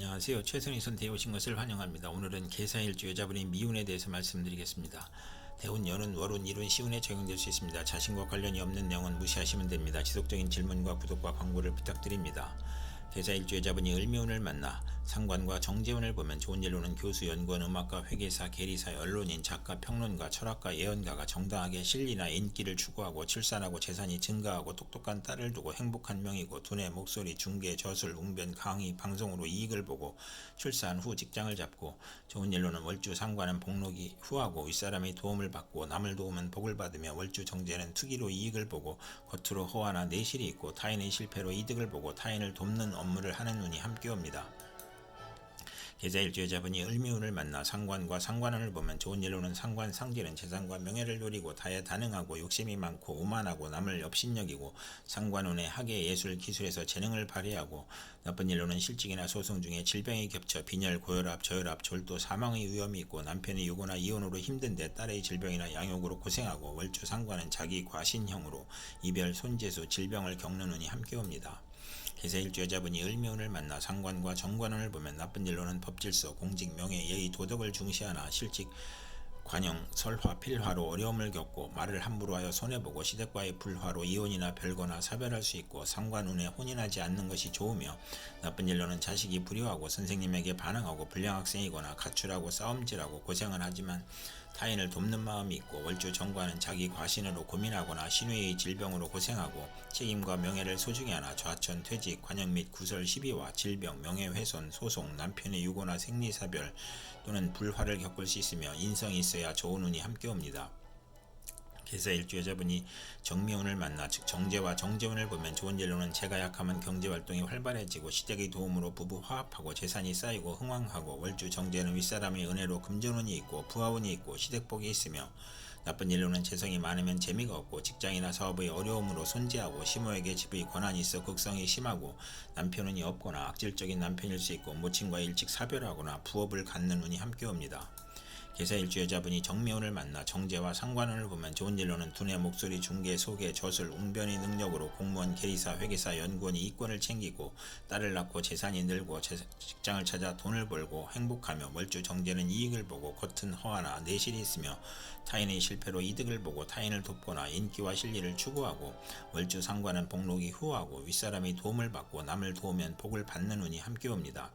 안녕하세요. 최선희 선택에 오신 것을 환영합니다. 오늘은 계사일주 여자분의 미운에 대해서 말씀드리겠습니다. 대운, 연운, 월운, 일운, 시운에 적용될 수 있습니다. 자신과 관련이 없는 내용은 무시하시면 됩니다. 지속적인 질문과 구독과 광고를 부탁드립니다. 계사일주 여자분이 을미운을 만나 상관과 정재운을 보면 좋은 일로는 교수, 연구원, 음악가, 회계사, 계리사, 언론인, 작가, 평론가, 철학가, 예언가가 정당하게 실리나 인기를 추구하고 출산하고 재산이 증가하고 똑똑한 딸을 두고 행복한 명이고 두뇌, 목소리, 중계, 저술, 웅변, 강의, 방송으로 이익을 보고 출산 후 직장을 잡고 좋은 일로는 월주 상관은 복록이 후하고 윗사람의 도움을 받고 남을 도우면 복을 받으며 월주 정제는 투기로 이익을 보고 겉으로 호화나 내실이 있고 타인의 실패로 이득을 보고 타인을 돕는 업무를 하는 운이 함께 옵니다. 계좌일주 여자분이 을미운을 만나 상관과 상관운을 보면 좋은 일로는 상관 상제는 재산과 명예를 누리고 다에 다능하고 욕심이 많고 오만하고 남을 업신여기고 상관운의 학예 예술 기술에서 재능을 발휘하고 나쁜 일로는 실직이나 소송 중에 질병이 겹쳐 빈혈 고혈압 저혈압 졸도 사망의 위험이 있고 남편이 유고나 이혼으로 힘든데 딸의 질병이나 양육으로 고생하고 월주 상관은 자기 과신형으로 이별 손재수 질병을 겪는 운이 함께 옵니다. 계사일주 여자분이 을미운을 만나 상관과 정관운을 보면 나쁜 일로는 법질서, 공직, 명예, 예의, 도덕을 중시하나 실직, 관영, 설화, 필화로 어려움을 겪고 말을 함부로 하여 손해보고 시댁과의 불화로 이혼이나 별거나 사별할 수 있고 상관운에 혼인하지 않는 것이 좋으며 나쁜 일로는 자식이 불효하고 선생님에게 반항하고 불량 학생이거나 가출하고 싸움질하고 고생은 하지만 타인을 돕는 마음이 있고 월주 정관은 자기 과신으로 고민하거나 신우의 질병으로 고생하고 책임과 명예를 소중히 하나 좌천, 퇴직, 관영 및 구설 시비와 질병, 명예훼손, 소송, 남편의 유고나 생리사별 또는 불화를 겪을 수 있으며 인성이 있어야 좋은 운이 함께 옵니다. 계사일주 여자분이 정미운을 만나 즉 정제와 정재운을 보면 좋은 일로는 제가 약하면 경제활동이 활발해지고 시댁의 도움으로 부부 화합하고 재산이 쌓이고 흥왕하고 월주 정제는 윗사람의 은혜로 금전운이 있고 부하운이 있고 시댁복이 있으며 나쁜 일로는 재성이 많으면 재미가 없고 직장이나 사업의 어려움으로 손재하고 시모에게 집의 권한이 있어 극성이 심하고 남편운이 없거나 악질적인 남편일 수 있고 모친과 일찍 사별하거나 부업을 갖는 운이 함께 옵니다. 계사일주 여자분이 정미운을 만나 정제와 상관운을 보면 좋은 일로는 두뇌 목소리 중계 소개 저술 웅변의 능력으로 공무원 계리사 회계사 연구원이 이권을 챙기고 딸을 낳고 재산이 늘고 재- 직장을 찾아 돈을 벌고 행복하며 월주 정제는 이익을 보고 겉은 허하나 내실이 있으며 타인의 실패로 이득을 보고 타인을 돕거나 인기와 실리를 추구하고 월주 상관은 복록이 후하고 윗사람의 도움을 받고 남을 도우면 복을 받는 운이 함께 옵니다.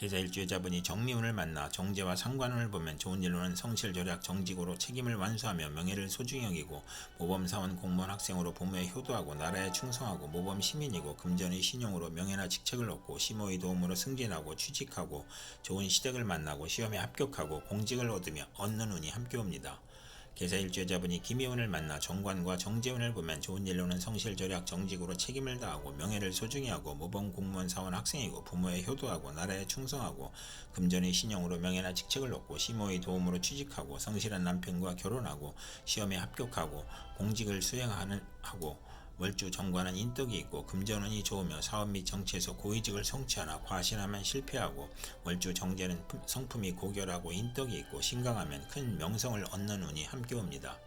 계좌일주 여자분이 정미운을 만나 정제와 상관운을 보면 좋은 일로는 성실 절약 정직으로 책임을 완수하며 명예를 소중히 여기고 모범사원 공무원 학생으로 부모에 효도하고 나라에 충성하고 모범 시민이고 금전의 신용으로 명예나 직책을 얻고 시모의 도움으로 승진하고 취직하고 좋은 시댁을 만나고 시험에 합격하고 공직을 얻으며 얻는 운이 함께 옵니다. 계사일주 여자분이 김희운을 만나 정관과 정재운을 보면 좋은 일로는 성실절약 정직으로 책임을 다하고 명예를 소중히 하고 모범 공무원 사원 학생이고 부모에 효도하고 나라에 충성하고 금전의 신용으로 명예나 직책을 얻고 시모의 도움으로 취직하고 성실한 남편과 결혼하고 시험에 합격하고 공직을 수행하는 하고 월주 정관은 인덕이 있고 금전운이 좋으며 사업 및 정치에서 고위직을 성취하나 과신하면 실패하고 월주 정제는 품- 성품이 고결하고 인덕이 있고 신강하면 큰 명성을 얻는 운이 함께 옵니다.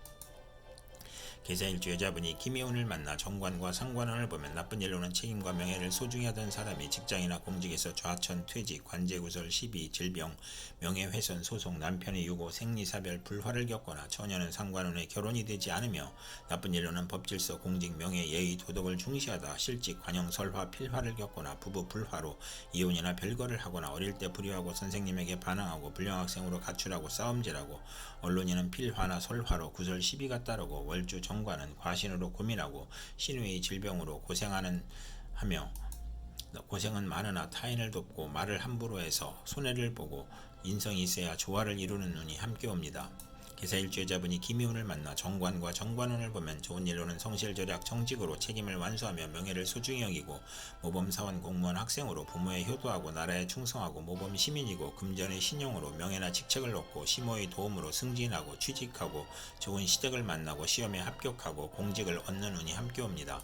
계좌일주 여자분이 김혜운을 만나 정관과 상관원을 보면 나쁜 일로는 책임과 명예를 소중히 하던 사람이 직장이나 공직에서 좌천, 퇴직, 관제구설, 시비, 질병, 명예훼손, 소송, 남편의 유고, 생리사별, 불화를 겪거나 처녀는 상관원에 결혼이 되지 않으며 나쁜 일로는 법질서, 공직, 명예, 예의, 도덕을 중시하다 실직, 관영, 설화, 필화를 겪거나 부부 불화로 이혼이나 별거를 하거나 어릴 때 불효하고 선생님에게 반항하고 불량학생으로 가출하고 싸움질하고 언론인은 필화나 설화로 구설 시비가 따르고 월주 정 관은 과신으로 고민하고 신우의 질병으로 고생하는 하며 고생은 많으나 타인을 돕고 말을 함부로 해서 손해를 보고 인성이 있어야 조화를 이루는 운이 함께 옵니다. 계사일주 여자분이 김희운을 만나 정관과 정관운을 보면 좋은 일로는 성실절약 정직으로 책임을 완수하며 명예를 소중히 여기고 모범사원 공무원 학생으로 부모에 효도하고 나라에 충성하고 모범 시민이고 금전의 신용으로 명예나 직책을 얻고 시모의 도움으로 승진하고 취직하고 좋은 시댁을 만나고 시험에 합격하고 공직을 얻는 운이 함께 옵니다.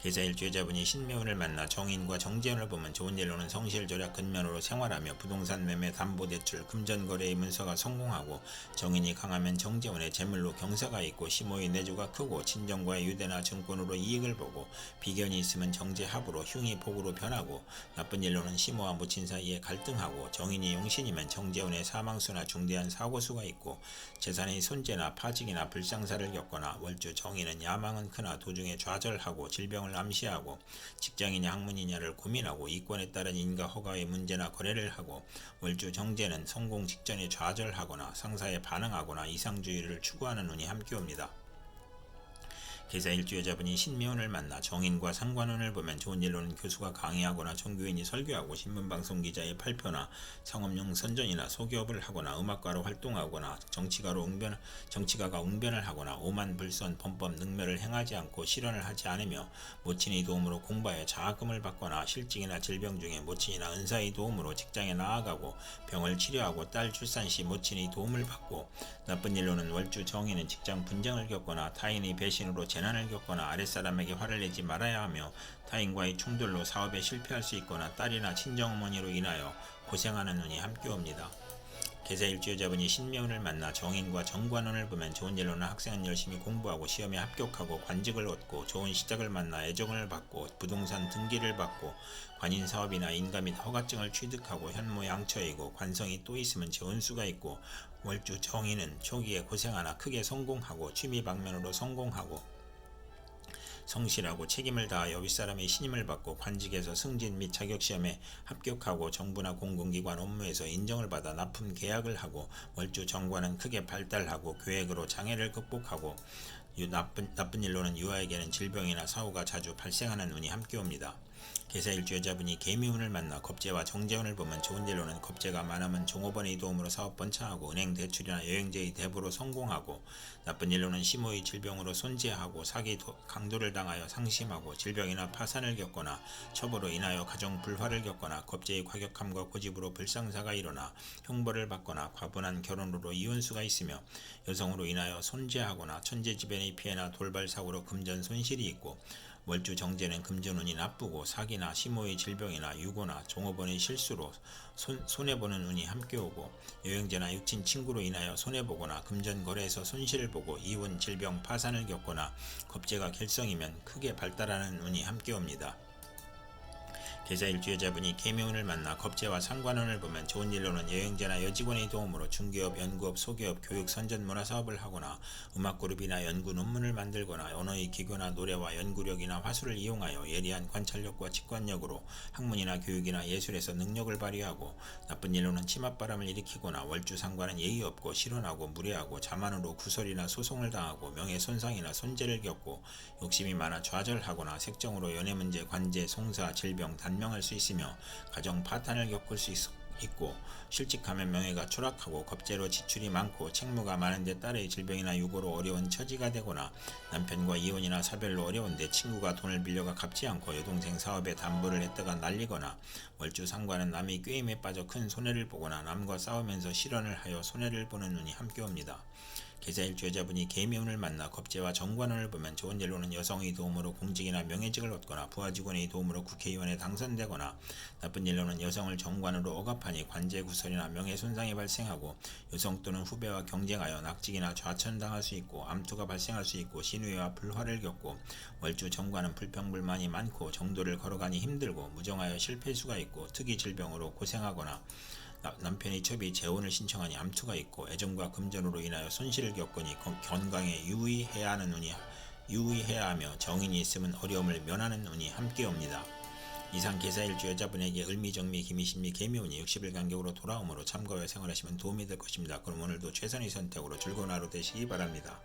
계사일주여자분이 신묘운을 만나 정인과 정재운을 보면 좋은 일로는 성실절약 근면으로 생활하며 부동산 매매 담보대출 금전거래의 문서가 성공하고 정인이 강하면 정재운의 재물로 경사가 있고 시모의 내주가 크고 친정과의 유대나 증권으로 이익을 보고 비견이 있으면 정제합으로 흉이 복으로 변하고 나쁜 일로는 시모와 모친 사이에 갈등하고 정인이 용신이면 정재운의 사망수나 중대한 사고수가 있고 재산의 손재나 파직이나 불상사를 겪거나 월주 정인은 야망은 크나 도중에 좌절하고 질병을 암시하고 직장이냐 학문이냐를 고민하고 이권에 따른 인가 허가의 문제나 거래를 하고 월주 정제는 성공 직전에 좌절하거나 상사에 반응하거나 이상주의를 추구하는 운이 함께 옵니다. 계사 일주여자분이 신미운을 만나 정인과 상관운을 보면 좋은 일로는 교수가 강의하거나 종교인이 설교하고 신문방송 기자의 발표나 상업용 선전이나 소기업을 하거나 음악가로 활동하거나 정치가로 웅변 정치가가 웅변을 하거나 오만 불선 범법 능멸을 행하지 않고 실현을 하지 않으며 모친의 도움으로 공부하여 자금을 받거나 실직이나 질병 중에 모친이나 은사의 도움으로 직장에 나아가고 병을 치료하고 딸 출산 시 모친의 도움을 받고 나쁜 일로는 월주 정인은 직장 분쟁을 겪거나 타인의 배신으로 재난을 겪거나 아랫사람에게 화를 내지 말아야 하며 타인과의 충돌로 사업에 실패할 수 있거나 딸이나 친정어머니로 인하여 고생하는 운이 함께 옵니다. 계사일주여자분이 신묘운을 만나 정인과 정관운을 보면 좋은 일로는 학생은 열심히 공부하고 시험에 합격하고 관직을 얻고 좋은 시작을 만나 애정을 받고 부동산 등기를 받고 관인 사업이나 인가 및 허가증을 취득하고 현모 양처이고 관성이 또 있으면 재운수가 있고 월주 정인은 초기에 고생하나 크게 성공하고 취미 방면으로 성공하고 성실하고 책임을 다하여 윗사람의 신임을 받고 관직에서 승진 및 자격시험에 합격하고 정부나 공공기관 업무에서 인정을 받아 납품 계약을 하고 월주 정관은 크게 발달하고 계획으로 장애를 극복하고 유, 나쁜, 나쁜 일로는 유아에게는 질병이나 사고가 자주 발생하는 운이 함께 옵니다. 계사일주 여자분이 개미운을 만나 겁재와 정재운을 보면 좋은 일로는 겁재가 많으면 종업원의 도움으로 사업 번창하고 은행 대출이나 여행제의 대부로 성공하고 나쁜 일로는 심호의 질병으로 손재하고 사기 도, 강도를 당하여 상심하고 질병이나 파산을 겪거나 처벌로 인하여 가정 불화를 겪거나 겁재의 과격함과 고집으로 불상사가 일어나 형벌을 받거나 과분한 결혼으로 이혼수가 있으며 여성으로 인하여 손재하거나 천재지변의 피해나 돌발 사고로 금전 손실이 있고 월주 정제는 금전운이 나쁘고 사기나 심호의 질병이나 유고나 종업원의 실수로 손, 손해보는 운이 함께 오고 여행제나 육친 친구로 인하여 손해보거나 금전 거래에서 손실을 보고 이혼 질병 파산을 겪거나 겁재가 결성이면 크게 발달하는 운이 함께 옵니다. 계좌일주여자분이 개묘운을 만나 겁재와 상관운을 보면 좋은 일로는 여행자나 여직원의 도움으로 중개업, 연구업, 소기업, 교육, 선전, 문화 사업을 하거나 음악그룹이나 연구 논문을 만들거나 언어의 기교나 노래와 연구력이나 화술을 이용하여 예리한 관찰력과 직관력으로 학문이나 교육이나 예술에서 능력을 발휘하고 나쁜 일로는 치맛바람을 일으키거나 월주 상관은 예의 없고 실언하고 무례하고 자만으로 구설이나 소송을 당하고 명예 손상이나 손재를 겪고 욕심이 많아 좌절하거나 색정으로 연애 문제, 관제, 송사, 질병, 단 명할 수 있으며 가정 파탄을 겪을 수 있, 있고 실직하면 명예가 추락하고 겁재로 지출이 많고 책무가 많은데 딸의 질병이나 유고로 어려운 처지가 되거나 남편과 이혼이나 사별로 어려운데 친구가 돈을 빌려가 갚지 않고 여동생 사업에 담보를 했다가 날리거나 월주 상관은 남의 꾀임에 빠져 큰 손해를 보거나 남과 싸우면서 실언을 하여 손해를 보는 눈이 함께 옵니다. 계사일 주여자분이 개미운을 만나 겁재와 정관운을 보면 좋은 일로는 여성의 도움으로 공직이나 명예직을 얻거나 부하 직원의 도움으로 국회의원에 당선되거나 나쁜 일로는 여성을 정관으로 억압하니 관제 구설이나 명예 손상이 발생하고 여성 또는 후배와 경쟁하여 낙직이나 좌천당할 수 있고 암투가 발생할 수 있고 신우회와 불화를 겪고 월주 정관은 불평불만이 많고 정도를 걸어가니 힘들고 무정하여 실패수가 있고 특이 질병으로 고생하거나 남편의 첩이 재혼을 신청하니 암투가 있고 애정과 금전으로 인하여 손실을 겪으니 건강에 유의해야 하는 운이 유의해야 하며 정인이 있으면 어려움을 면하는 운이 함께 옵니다. 이상 계사일주 여자분에게 을미정미 기미신미 개미운이 60일 간격으로 돌아오므로 참고하여 생활하시면 도움이 될 것입니다. 그럼 오늘도 최선의 선택으로 즐거운 하루 되시기 바랍니다.